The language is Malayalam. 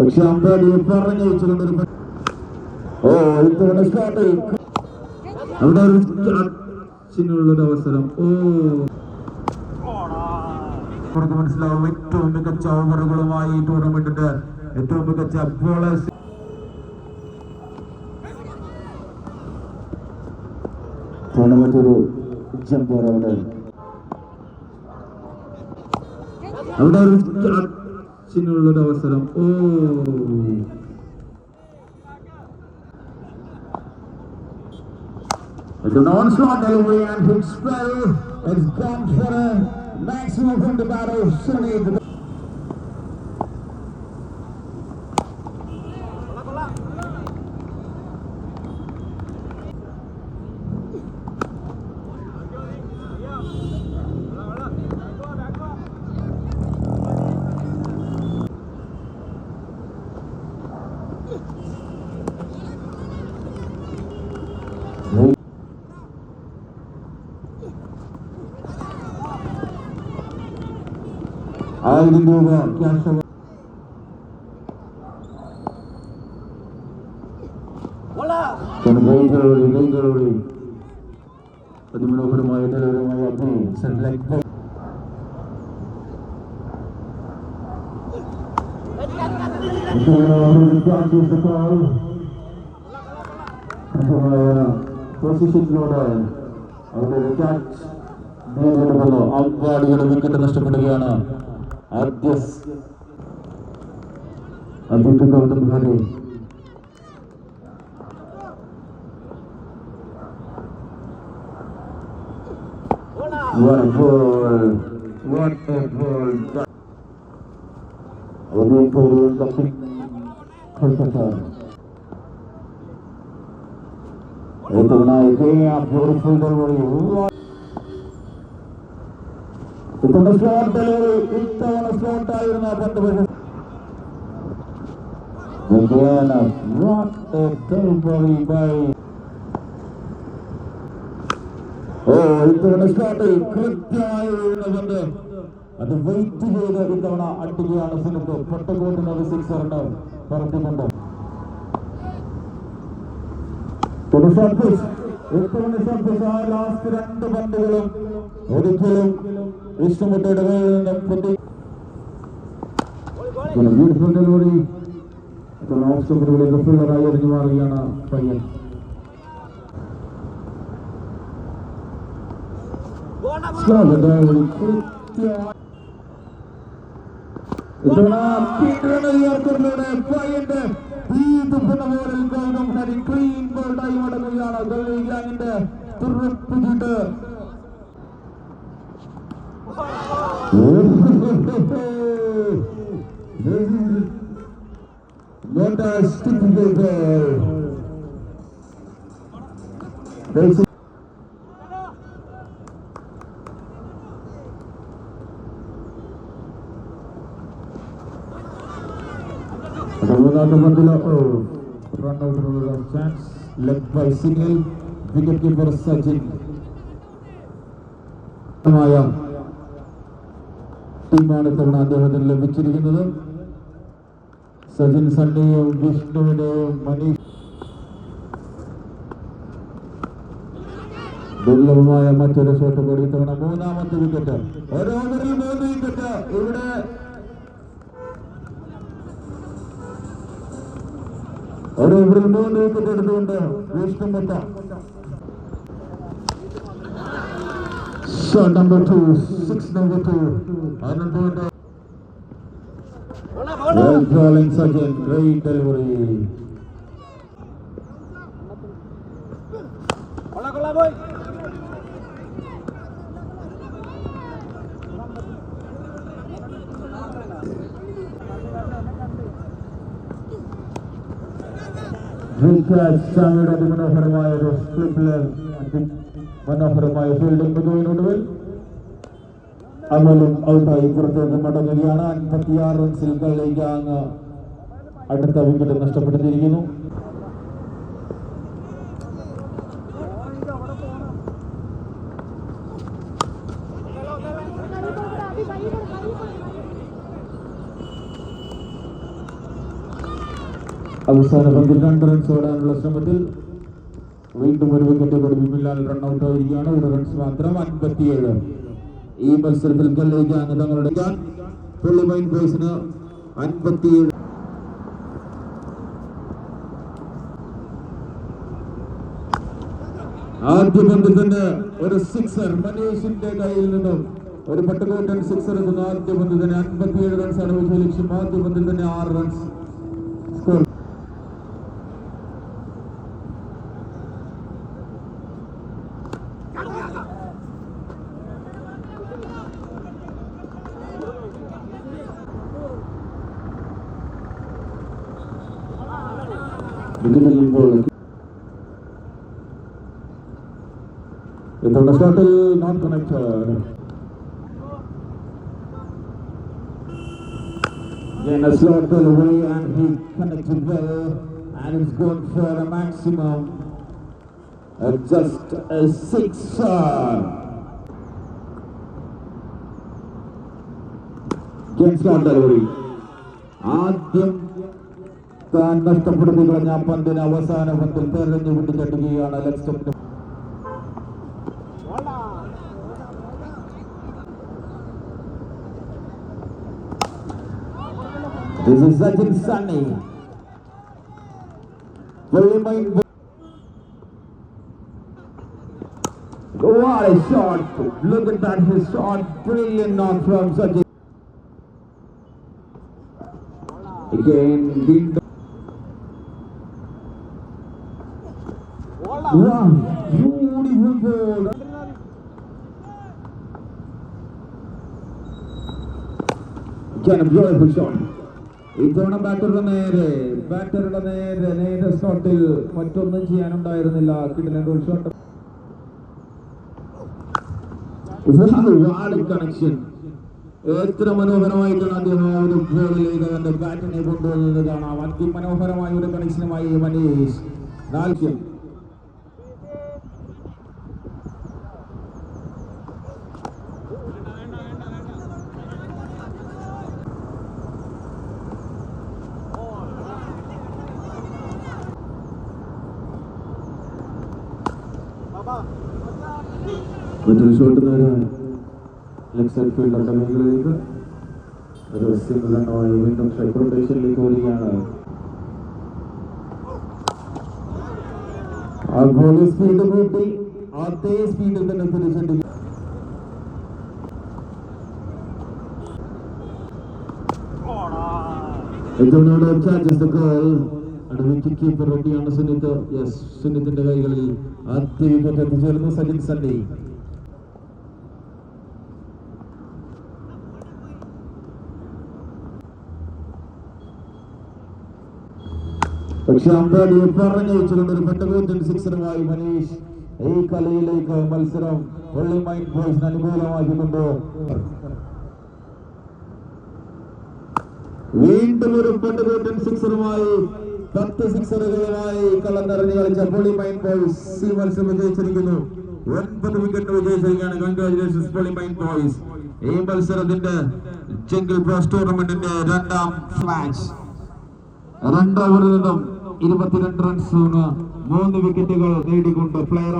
പക്ഷെ അമ്പാടി പറഞ്ഞു വെച്ചുകൊണ്ടൊരു ഓ ഇത്തവണ സ്റ്റാർട്ട് അവിടെ ഒരു ടച്ചിനുള്ളൊരു അവസരം. ഓ. അവർക്ക് മനസ്സിലാവും ഏറ്റവും മികച്ച ഓവറുകളുമായി ഈ ടൂർണമെന്റിന്റെ ഏറ്റവും മികച്ച ബോളേഴ്സ് മറ്റൊരു ജമ്പർ അവിടെ അവിടെ ഒരു ടച്ചിനുള്ളൊരു അവസരം ഓ It's an onslaught delivery and hits well. It's gone for a maximum from the battle. Sunny. ആയിരം രൂപ ക്യാഷ് അതിമനോഹരമായ ഡെലിവറിയുമായ അഭി സെലക്ട് പൊസിഷനിലൂടെ അവരുടെ അമ്പാടിയുടെ വിക്കറ്റ് നഷ്ടപ്പെടുകയാണ്. ആദ്യ അഭിക്ക് Gautam Hari What a ball! What a ball! Away for the Kolkata. ഇത്തവണ ഇതേ ബ്യൂട്ടിഫുൾ ഡെലിവറി ഇത്തവണ സ്ലോട്ട് ഡെലിവറി ഇത്തവണ സ്ലോട്ട് ആ പന്ത് പക്ഷേ Again, a delivery by ഓ ഇത്തവണ സ്ലോട്ടിൽ കൃത്യമായി വീഴുന്ന പന്ത് അത് വെയിറ്റ് ചെയ്ത് ഇത്തവണ അടിക്കുകയാണ് സിനിമ പൊട്ടക്കോട്ടിന് ഒരു സിക്സറിന് പറത്തിക്കൊണ്ട് ഇത്തവണ ലാസ്റ്റ് രണ്ട് പന്തുകളും ഒരിക്കലും ഇഷ്ടമുട്ടയുടെ കയ്യിൽ നിന്നും ബ്യൂട്ടിഫുൾ ഡെലിവറി ലോങ് സ്റ്റോപ്പറുകളിൽ ഫുള്ളറായി എറിഞ്ഞു മാറുകയാണ് പയ്യൻ delivery This not as typical goal. Ronaldo Mandela, oh, run out, run out of chance, led by Sinil, wicketkeeper Sachin. Amaya. ടീമാണ് ഇത്തവണ അദ്ദേഹത്തിന് ലഭിച്ചിരിക്കുന്നത്. സച്ചിൻ സണ്ണിയും വിഷ്ണുവിനെയും മനീഷ് ദുർലഭമായ മറ്റൊരു ഷോട്ട് കൂടി ഇത്തവണ മൂന്നാമത്തെ വിക്കറ്റ് ഒരു ഓവറിൽ മൂന്ന് വിക്കറ്റ് ഇവിടെ ഒരു ഓവറിൽ മൂന്ന് വിക്കറ്റ് എടുത്തുകൊണ്ട് വിഷ്ണുമുത്ത Sir number two, six number two, Anandu. Well bowling second, great delivery. Great catch, Samir Adimano Harwaya, the strip left. മനോഹരമായ ഫീൽഡിംഗ് മികവിനൊടുവിൽ അമലും ഔട്ടായി പുറത്തേക്ക് മടങ്ങുകയാണ്. അൻപത്തിയാറ് റൺസിൽ കളിക്കാങ് അടുത്ത വിക്കറ്റ് നഷ്ടപ്പെടുത്തിയിരിക്കുന്നു അവസാന പന്തിൽ രണ്ട് റൺസ് ഓടാനുള്ള ശ്രമത്തിൽ വീണ്ടും ഒരു വിക്കറ്റ് കൊടുപ്പില്ലാൽ റണ്ണൌട്ട് ആയിരിക്കുകയാണ്. ഒരു റൺസ് മാത്രം അൻപത്തിയേഴ്. ഈ മത്സരത്തിൽ കല്ലിക്കാൻ തങ്ങളുടെ അൻപത്തിയേഴ്. ആദ്യ പന്തിൽ തന്നെ ഒരു സിക്സർ മനീഷിന്റെ കയ്യിൽ നിന്നും ഒരു പട്ടുകോട്ടൻ സിക്സർ എത്തുന്ന ആദ്യ പന്തിൽ തന്നെ അൻപത്തിയേഴ് റൺസ് ആണ് വിജയ ലക്ഷ്യം ആദ്യ പന്തിൽ തന്നെ ആറ് റൺസ് ഇത്തവണ shuttle not connected. Again, a ball away and he connected well and it's going for a maximum of just a six. Again, slot delivery. ആദ്യം താൻ നഷ്ടപ്പെടുത്തി കളഞ്ഞ പന്തിന് അവസാന പന്തിൽ തെരഞ്ഞു വിട്ടു തട്ടുകയാണ് സ്റ്റംപിന് This is Sachin Sunny. Mind. What a shot! Look at that, his shot. Brilliant knock from Sachin. Again, Dean. Wow, beautiful ball. Again, Joy shot. ഇത്തവണ ബാറ്ററുടെ നേരെ ബാറ്ററുടെ നേരെ നേരെ ഷോട്ടിൽ മറ്റൊന്നും ചെയ്യാനുണ്ടായിരുന്നില്ല. കിടിലൻ റോൾ ഷോട്ട് കണക്ഷൻ എത്ര മനോഹരമായിട്ടാണ് അദ്ദേഹം ഒരു ബോളിലേക്ക് അവന്റെ ബാറ്റിനെ കൊണ്ടുവന്നത് കാണാം. അതിമനോഹരമായ ഒരു കണക്ഷനുമായി മനീഷ്. നാൽക്യം മറ്റൊരു ഷോട്ട് നേരെ ലെഗ് സൈഡ് ഫീൽഡറുടെ മേഖലയിലേക്ക് ഒരു സിംഗിൾ വീണ്ടും സ്ട്രൈക്ക് റൊട്ടേഷനിലേക്ക് വരികയാണ്. ആ ഗോളി സ്പീഡ് കൂട്ടി അതേ സ്പീഡിൽ തന്നെ തിരിച്ചെടുക്കുക ഇതോടെ ചാർജസ് ഗോൾ അവിടെ വിക്കറ്റ് കീപ്പർ റെഡിയാണ് സുനിത്. യെസ് സുനിത്തിന്റെ കൈകളിൽ ആദ്യ വിക്കറ്റ് എത്തിച്ചേർന്നു സജിൻ സണ്ണി. പക്ഷെ അമ്പാടിയെ പറഞ്ഞയച്ചുകൊണ്ട് ഒരു പെട്ടകൂറ്റൻ സിക്സറുമായി മനീഷ് ഈ കളിയിലേക്ക് മത്സരം വെള്ളി മൈൻഡ് ബോയ്സിന് അനുകൂലമാക്കിക്കൊണ്ട് വീണ്ടും ഒരു പെട്ടുകൂറ്റൻ സിക്സറുമായി പത്ത് സിക്സറുകളുമായി കള്ളന്തറിഞ്ഞ് കളിച്ച പോളി മൈൻഡ് ബോയ്സ് ഈ മത്സരം വിജയിച്ചിരിക്കുന്നു. ഒൻപത് wicket വിജയിച്ചിരിക്കുകയാണ്. Congratulations Poly Mind Boys. ഈ മത്സരത്തിന്റെ ചെങ്കിൽ പ്ലസ് ടൂർണമെന്റിന്റെ രണ്ടാം മാച്ച് രണ്ട് നിന്നും ഇരുപത്തിരണ്ട് റൺസ് മൂന്ന് വിക്കറ്റുകൾ നേടിക്കൊണ്ട് പ്ലെയർ